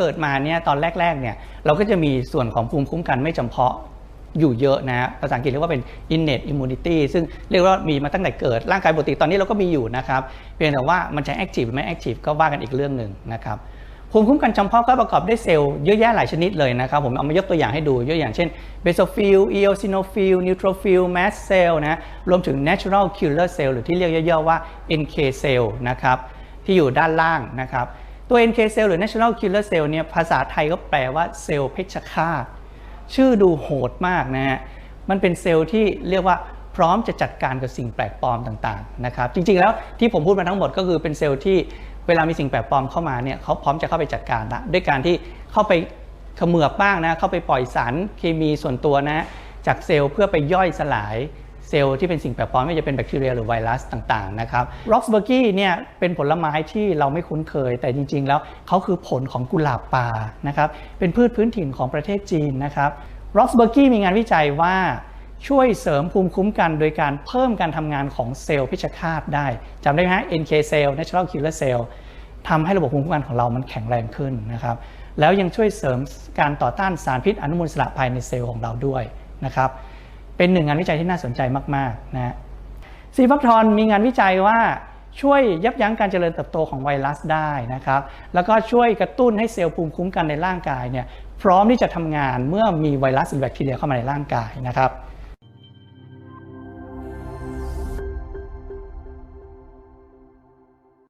เกิดมาเนี่ยตอนแรกๆเนี่ยเราก็จะมีส่วนของภูมิคุ้มกันไม่จำเพาะอยู่เยอะนะ ภาษาอังกฤษเรียกว่าเป็น innate immunity ซึ่งเรียกว่ามีมาตั้งแต่เกิด ร่างกายปกติตอนนี้เราก็มีอยู่นะครับ เพียงแต่ว่ามันจะ active หรือไม่ active ก็ว่ากันอีกเรื่องหนึ่งนะครับ ภูมิคุ้มกันจำเพาะก็ประกอบด้วยเซลล์เยอะแยะหลายชนิดเลยนะครับ ผมเอามายกตัวอย่างให้ดูยกอย่างเช่นเบโซฟิล e o s i n o p h i l neutrophil mast cell นะ รวมถึง natural killer cell หรือที่เรียกย่อๆว่า NK cell นะครับ ที่อยู่ด้านล่างนะครับ ตัว NK cell หรือ natural killer cell เนี่ยภาษาไทยก็แปลว่าเซลล์เพชฌฆาตชื่อดูโหดมากนะฮะมันเป็นเซลล์ที่เรียกว่าพร้อมจะจัดการกับสิ่งแปลกปลอมต่างๆนะครับจริงๆแล้วที่ผมพูดมาทั้งหมดก็คือเป็นเซลล์ที่เวลามีสิ่งแปลกปลอมเข้ามาเนี่ยเขาพร้อมจะเข้าไปจัดการละด้วยการที่เข้าไปเขมือบบ้างนะเข้าไปปล่อยสารเคมีส่วนตัวนะจากเซลล์เพื่อไปย่อยสลาย เซลล์ที่เป็นสิ่งแปลกปลอมไม่ว่าจะเป็นแบคทีเรียหรือไวรัสต่างๆนะครับร็อกสเบอร์กี้เนี่ยเป็นผลไม้ที่เราไม่คุ้นเคย แต่จริง ๆ แล้วเขาคือผลของกุหลาบป่านะครับเป็นพืชพื้นถิ่นของประเทศจีนนะครับร็อกสเบอร์กี้มีงานวิจัยว่าช่วยเสริมภูมิคุ้มกันโดยการเพิ่มการทำงานของเซลล์เพชฌฆาตได้จำได้ไหมฮะ NK cell natural killer cell ทำให้ระบบภูมิคุ้มกันของเรามันแข็งแรงขึ้นนะครับ แล้วยังช่วยเสริมการต่อต้านสารพิษอนุมูลอิสระภายในเซลล์ของเราด้วยนะครับ เป็นหนึ่งงานวิจัยที่น่าสนใจมากๆนะซีฟักทอนมีงานวิจัยว่าช่วยยับยั้งการเจริญเติบโตของไวรัสได้นะครับ แล้วก็ช่วยกระตุ้นให้เซลล์ภูมิคุ้มกันในร่างกายเนี่ยพร้อมที่จะทำงานเมื่อมีไวรัสหรือแบคทีเรียเข้ามาในร่างกายนะครับ